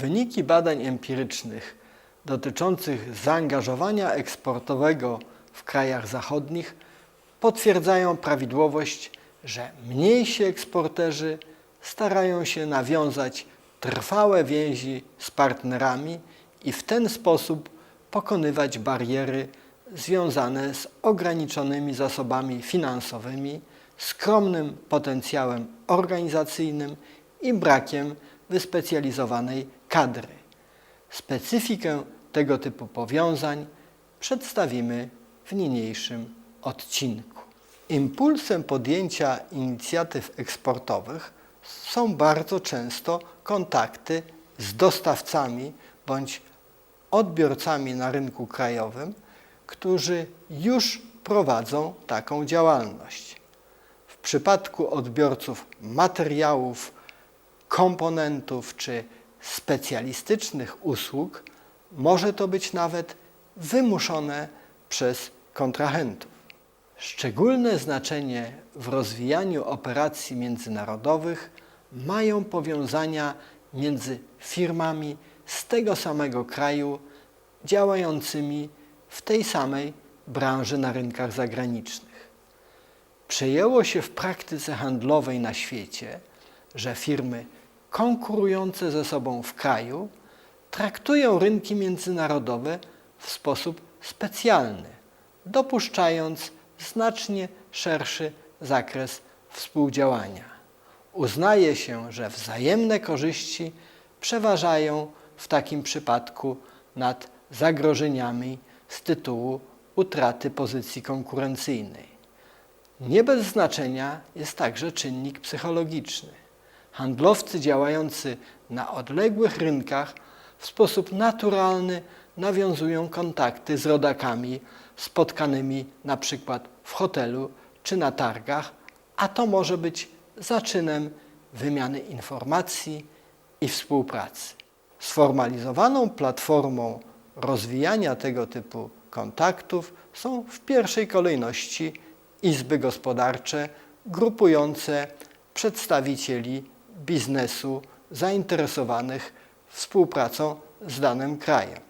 Wyniki badań empirycznych dotyczących zaangażowania eksportowego w krajach zachodnich potwierdzają prawidłowość, że mniejsi eksporterzy starają się nawiązać trwałe więzi z partnerami i w ten sposób pokonywać bariery związane z ograniczonymi zasobami finansowymi, skromnym potencjałem organizacyjnym i brakiem wyspecjalizowanej kadry. Specyfikę tego typu powiązań przedstawimy w niniejszym odcinku. Impulsem podjęcia inicjatyw eksportowych są bardzo często kontakty z dostawcami bądź odbiorcami na rynku krajowym, którzy już prowadzą taką działalność. W przypadku odbiorców materiałów, komponentów czy specjalistycznych usług może to być nawet wymuszone przez kontrahentów. Szczególne znaczenie w rozwijaniu operacji międzynarodowych mają powiązania między firmami z tego samego kraju działającymi w tej samej branży na rynkach zagranicznych. Przejęło się w praktyce handlowej na świecie, że firmy konkurujące ze sobą w kraju traktują rynki międzynarodowe w sposób specjalny, dopuszczając znacznie szerszy zakres współdziałania. Uznaje się, że wzajemne korzyści przeważają w takim przypadku nad zagrożeniami z tytułu utraty pozycji konkurencyjnej. Nie bez znaczenia jest także czynnik psychologiczny. Handlowcy działający na odległych rynkach w sposób naturalny nawiązują kontakty z rodakami spotkanymi na przykład w hotelu czy na targach, a to może być zaczynem wymiany informacji i współpracy. Sformalizowaną platformą rozwijania tego typu kontaktów są w pierwszej kolejności izby gospodarcze grupujące przedstawicieli biznesu zainteresowanych współpracą z danym krajem.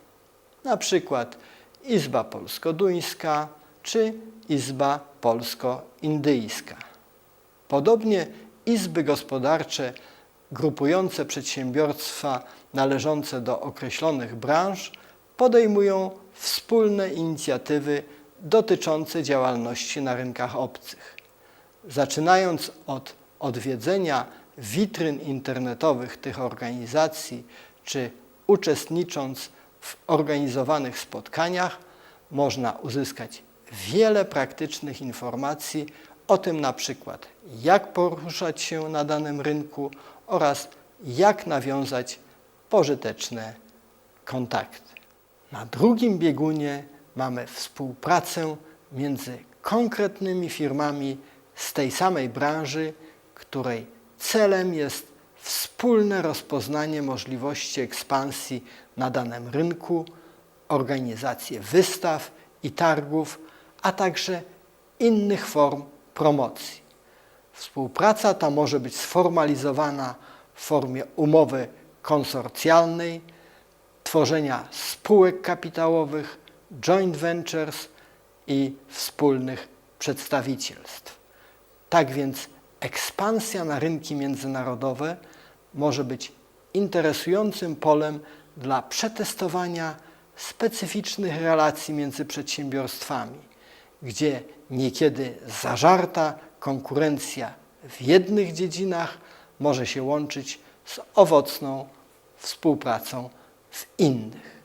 Na przykład Izba Polsko-Duńska czy Izba Polsko-Indyjska. Podobnie izby gospodarcze grupujące przedsiębiorstwa należące do określonych branż podejmują wspólne inicjatywy dotyczące działalności na rynkach obcych. Zaczynając od odwiedzenia witryn internetowych tych organizacji, czy uczestnicząc w organizowanych spotkaniach, można uzyskać wiele praktycznych informacji o tym na przykład, jak poruszać się na danym rynku oraz jak nawiązać pożyteczne kontakty. Na drugim biegunie mamy współpracę między konkretnymi firmami z tej samej branży, której celem jest wspólne rozpoznanie możliwości ekspansji na danym rynku, organizację wystaw i targów, a także innych form promocji. Współpraca ta może być sformalizowana w formie umowy konsorcjalnej, tworzenia spółek kapitałowych, joint ventures i wspólnych przedstawicielstw. Tak więc ekspansja na rynki międzynarodowe może być interesującym polem dla przetestowania specyficznych relacji między przedsiębiorstwami, gdzie niekiedy zażarta konkurencja w jednych dziedzinach może się łączyć z owocną współpracą w innych.